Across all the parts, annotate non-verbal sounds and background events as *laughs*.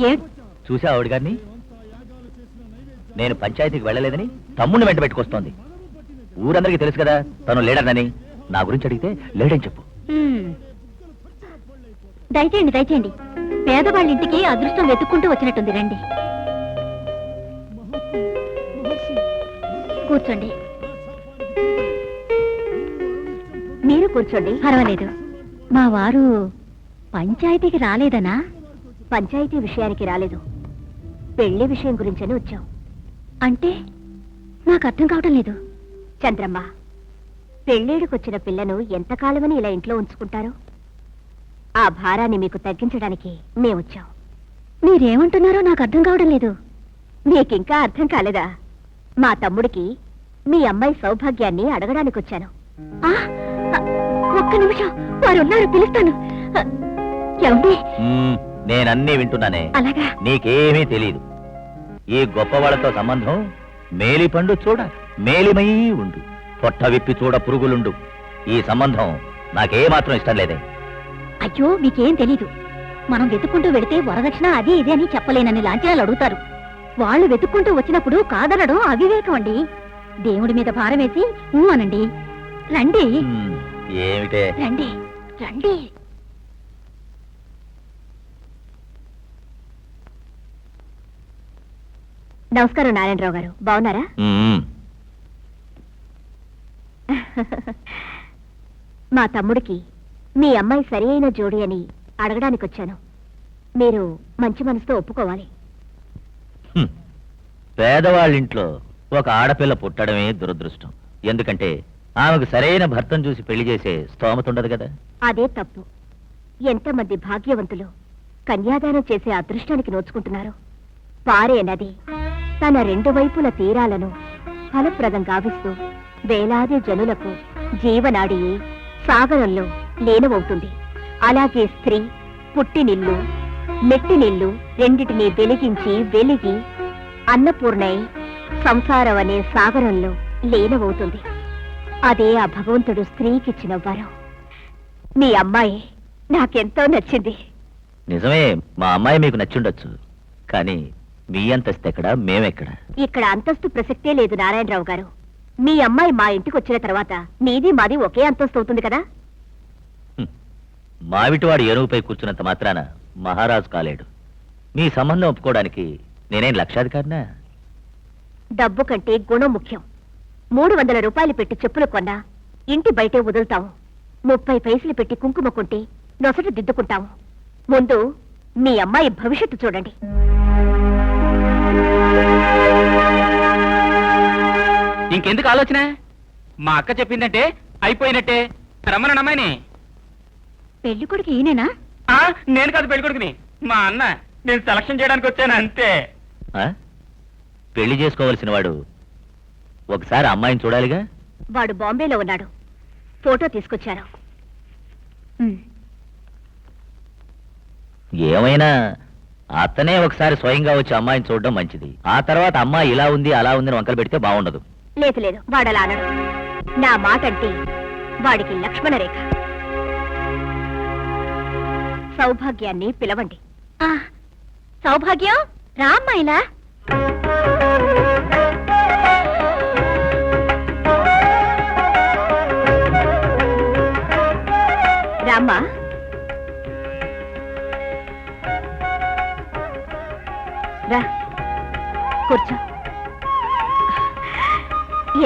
ఏ? చూసా ఆవిడ గారిని నేను పంచాయతీకి వెళ్ళలేదని తమ్ముడిని వెంట పెట్టుకొస్తోంది. ఊరందరికీ తెలుసు కదా తను లేడనని నా గురించి అడిగితే లేడని చెప్పు. దయచేయండి దయచేయండి. పేదవాళ్ళ ఇంటికి అదృష్టం వెతుక్కుంటూ వచ్చినట్టుంది రండి. కూర్చోండి. మీరు కూర్చోండి. పర్వాలేదు. మా వారు పంచాయతీకి రాలేదనా? పంచాయతీ విషయానికి రాలేదు. పెళ్ళి విషయం గురించని వచ్చాం. అంటే? నాకు అర్థం కావటం లేదు. చంద్రమ్మ పెళ్ళేడుకొచ్చిన పిల్లను ఎంతకాలమని ఇలా ఇంట్లో ఉంచుకుంటారు? ఆ భారాన్ని మీకు తగ్గించడానికి మేమొచ్చాం. మీరేమంటున్నారో నాకు అర్థం కావడం లేదు. మీకింకా అర్థం కాలేదా? మా తమ్ముడికి మీ అమ్మాయి సౌభాగ్యాన్ని అడగడానికి వచ్చాను ఒక్క నిమిషం. వారున్నారు పిలుస్తాను. ఏమండి? నేనన్నీ వింటున్నానే. అలాగా? నీకేమీ తెలియదు ఈ గొప్ప వాళ్ళతో సంబంధం మేలి పండు చూడ మేలిమై ఉండు. పొట్ట విప్పి చూడ పురుగులుండు. ఈ సంబంధం నాకే మాత్రం ఇష్టం లేదే. అయ్యో మీకేం తెలీదు. మనం వెతుక్కుంటూ వెడితే వరదక్షిణ అది ఇది అని చెప్పలేనని లాంఛనాలు అడుగుతారు. వాళ్ళు వెతుక్కుంటూ వచ్చినప్పుడు కాదనడం అవివేకం అండి. దేవుడి మీద భారం వేసి ఊ అనండి. రండి. ఏమిటే? రండి. రండి. నమస్కారం నారాయణరావు గారు. బాగున్నారా? మా తమ్ముడికి మీ అమ్మాయి సరి అయిన జోడి అని అడగడానికి వచ్చాను మీరు మంచి మనసుతో ఒప్పుకోవాలి. పేదవాళ్ళింట్లో ఒక ఆడపిల్ల పుట్టడమే దురదృష్టం. ఎందుకంటే ఆమెకు సరైన భర్తను చూసి పెళ్ళి చేసే స్తోమత ఉండదు కదా. అదే తప్పు. ఎంతమంది భాగ్యవంతులు కన్యాదానం చేసే అదృష్టానికి నోచుకుంటున్నారు. పారే నది. తన రెండు వైపుల తీరాలను ఫలప్రదం గావిస్తూ వేలాది జనులకు జీవనాడి సాగరంలో లీనమవుతుంది. అలాగే స్త్రీ పుట్టినిల్లు మెట్టినిల్లు రెండిటిని వెలిగించి వెలిగి అన్నపూర్ణై సంసారం అనే సాగరంలో లీనమవుతుంది. అదే ఆ భగవంతుడు స్త్రీకిచ్చిన వరం. మీ అమ్మాయి నాకెంతో నచ్చింది. నిజమే మా అమ్మాయి మీకు నచ్చుండొచ్చు. కానీ మీ అంతస్తు ఎక్కడ? మేమెక్కడ? ఇక్కడ అంతస్తు ప్రసక్తే లేదు నారాయణరావు గారు. మీ అమ్మాయి మా ఇంటికి వచ్చిన తర్వాత మీది మాది ఒకే అంతస్తు అవుతుంది కదా. మావిటివాడు ఏనుగుపై కూర్చున్నంత మాత్రాన మహారాజు కాలేడు. మీ సంబంధం ఒప్పుకోవడానికి నేనేం లక్షాధికారినా? డబ్బు కంటే గుణం ముఖ్యం. మూడు వందల రూపాయలు పెట్టి చెప్పులు కొన్నా ఇంటి బయటే వదులుతాము. ముప్పై పైసలు పెట్టి కుంకుమ కొంటే నొసట దిద్దుకుంటాము. ముందు మీ అమ్మాయి భవిష్యత్తు చూడండి. ఇంకెందుకు ఆలోచన? మా అక్క చెప్పిందంటే అయిపోయినట్టే. రమ్మను అమ్మాయిని. పెళ్ళి కొడుకు ఈయనేనా? ఆ, నేను కాదు పెళ్ళికొడుకుని మా అన్న నేను సెలక్షన్ చేయడానికి వచ్చాను అంతే. ఆ? పెళ్ళి చేసుకోవలసిన వాడు ఒకసారి అమ్మాయిని చూడాలిగా? వాడు బాంబేలో ఉన్నాడు. ఫోటో తీసుకొచ్చాను ఉమ్. ఏమైనా అతనే ఒకసారి స్వయంగా వచ్చి అమ్మాయిని చూడడం మంచిది. ఆ తర్వాత అమ్మాయి ఇలా ఉంది అలా ఉంది అని వంకలు పెడితే బాగుండదు. లేదు లేదు వాడలా అనడు నా మాట అంటే వాడికి లక్ష్మణ రేఖ. సౌభాగ్యాన్ని పిలవండి. సౌభాగ్యం? రామ్మాయిలా రామ్మా. రా. కూర్చో.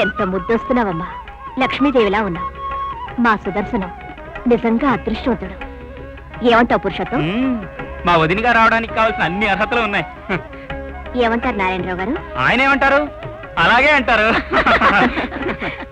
ఎంత ముద్దొస్తున్నావమ్మా? లక్ష్మీదేవిలా ఉన్నావు. మా సుదర్శనం నిజంగా అదృష్టవంతుడు. ఏమంటావు పురుషత్వం మ్మ్. మా వదినగా రావడానికి కావాల్సిన అన్ని అర్హతలు ఉన్నాయి. ఏమంటారు నారాయణరావు గారు? ఆయన ఏమంటారు? అలాగే అంటారు. *laughs*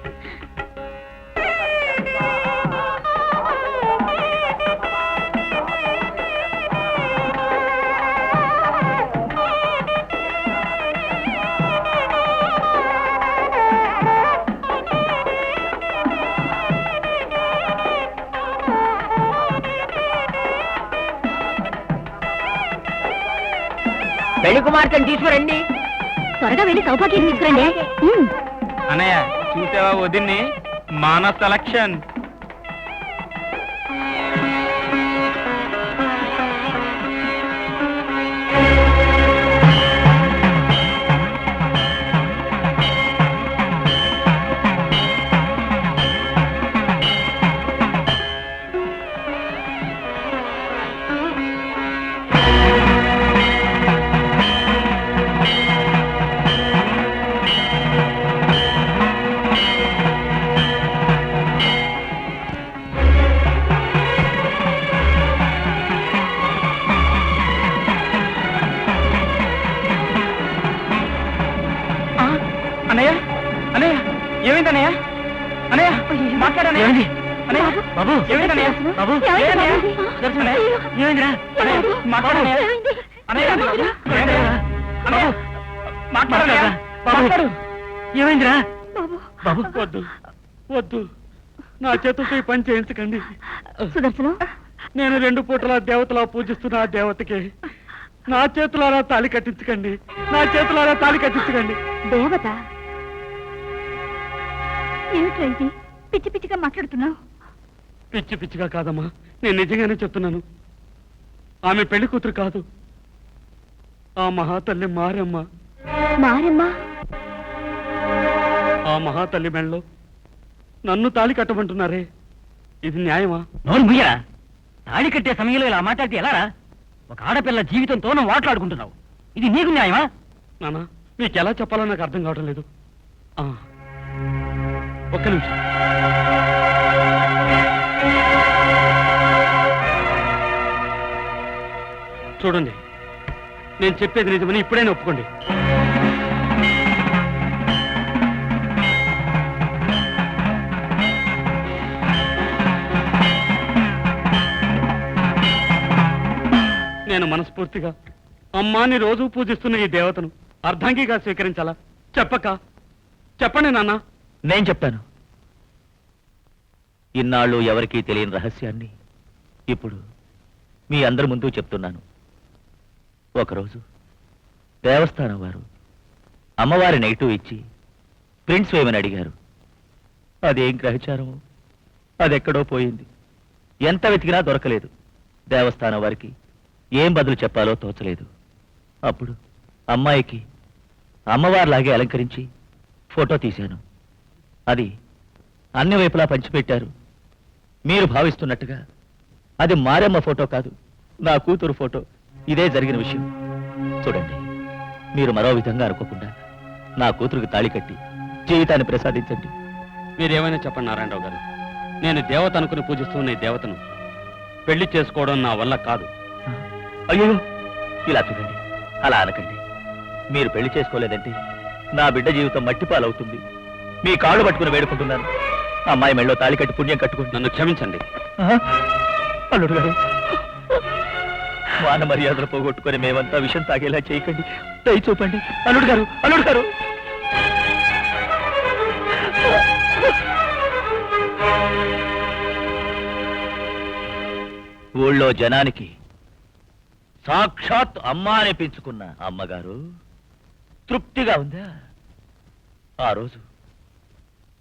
పెళ్ళి కుమార్తెను తీసుకురండి. త్వరగా వెళ్ళి సౌభాగ్యం తీసుకురండి. అన్నయ్య చూసావా వదిన్ని? మాన సెలక్షన్ బాబు వద్దు. వద్దు. నా చేతులతో పని చేయించకండి. సుదర్శనం. నేను రెండు పూటల దేవతలా పూజిస్తున్న ఆ దేవతకి నా చేతులారా తాళి కట్టించకండి. నా చేతులారా తాళి కట్టించకండి. దేవత? ఏమిట్రా ఇది? పిచ్చి పిచ్చిగా మాట్లాడుతున్నావు. పిచ్చి పిచ్చిగా కాదమ్మా. నేను నిజంగానే చెప్తున్నాను. ఆమె పెళ్ళి కూతురు కాదు. ఆ మహాతల్లి మారమ్మ. మారమ్మా? ఆ మహాతల్లి మెళ్ళలో నన్ను తాళి కట్టమంటున్నారే. ఇది న్యాయమా? నోరు ముయ్యరా తాళి కట్టే సమయంలో ఇలా మాట్లాడితే ఎలారా? ఒక ఆడపిల్ల జీవితంతో నువ్వు మాట్లాడుకుంటున్నావు. ఇది నీకు న్యాయమా? నానా మీకు ఎలా చెప్పాలో నాకు అర్థం కావటం లేదు. ఆ, ఒక్క నిమిషం. చూడండి నేను చెప్పేది నిజమని ఇప్పుడైనా ఒప్పుకోండి. నేను మనస్ఫూర్తిగా అమ్మాని రోజు పూజిస్తున్న ఈ దేవతను అర్ధాంగిగా స్వీకరించాలా? చెప్పక. చెప్పండి నాన్న. నేను చెప్తాను ఇన్నాళ్ళు ఎవరికీ తెలియని రహస్యాన్ని ఇప్పుడు మీ అందరి ముందు చెప్తున్నాను. ఒకరోజు దేవస్థానం వారు అమ్మవారి నెగిటివ్ ఇచ్చి ప్రింట్స్ వేయమని అడిగారు. అదేం గ్రహచారం అదెక్కడో పోయింది. ఎంత వెతికినా దొరకలేదు. దేవస్థానం వారికి ఏం బదులు చెప్పాలో తోచలేదు. అప్పుడు అమ్మాయికి అమ్మవారిలాగే అలంకరించి ఫోటో తీశాను. అది అన్ని వైపులా పంచిపెట్టారు. మీరు భావిస్తున్నట్టుగా అది మారెమ్మ ఫోటో కాదు నా కూతురు ఫోటో. ఇదే జరిగిన విషయం. చూడండి మీరు మరో విధంగా అనుకోకుండా నా కూతురుకి తాళి కట్టి జీవితాన్ని ప్రసాదించండి. మీరేమైనా చెప్పండి నారాయణరావు గారు. నేను దేవత అనుకుని పూజిస్తున్న ఈ దేవతను పెళ్ళి చేసుకోవడం నా వల్ల కాదు. అయ్యో ఇలా చూడండి అలా అనకండి. మీరు పెళ్ళి చేసుకోలేదంటే నా బిడ్డ జీవితం మట్టిపాలవుతుంది. మీ కాళ్ళు పట్టుకుని వేడుకుంటున్నాను. అమ్మాయి మెళ్ళో తాళి కట్టి పుణ్యం కట్టుకుంటున్నాను నన్ను క్షమించండి. అల్లుడు గారు మాన మర్యాదలు పోగొట్టుకుని మేమంతా విషం తాగేలా చేయకండి. దయ చూపండి. అల్లుడు గారు అల్లుడు గారు. ఊళ్ళో జనానికి సాక్షాత్ అమ్మ అనిపించుకున్న అమ్మగారు తృప్తిగా ఉందా? ఆ రోజు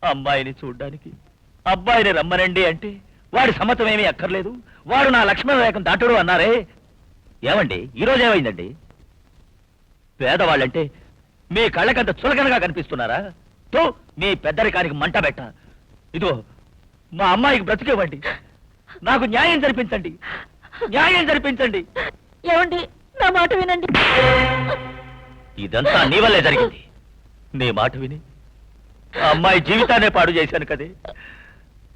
అమ్మాయిని చూడ్డానికి. అబ్బాయిని రమ్మనండి అంటే వాడి సమ్మతం ఏమీ అక్కర్లేదు. వాడు నా లక్ష్మణ రేఖం దాటుడు అన్నారే. ఏమండి ఈరోజు ఏమైందండి? పేదవాళ్ళంటే మీ కళ్ళకంత చులకనగా కనిపిస్తున్నారా? తో మీ పెద్దరికానికి మంట పెట్ట. ఇదో మా అమ్మాయికి బ్రతికేవ్వండి. నాకు న్యాయం జరిపించండి. న్యాయం జరిపించండి. ఏమండి నా మాట వినండి. ఇదంతా నీ వల్లే జరిగింది. నీ మాట విని అమ్మాయి జీవితాన్నే పాడు చేశాను కదే?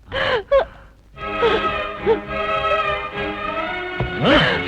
*laughs*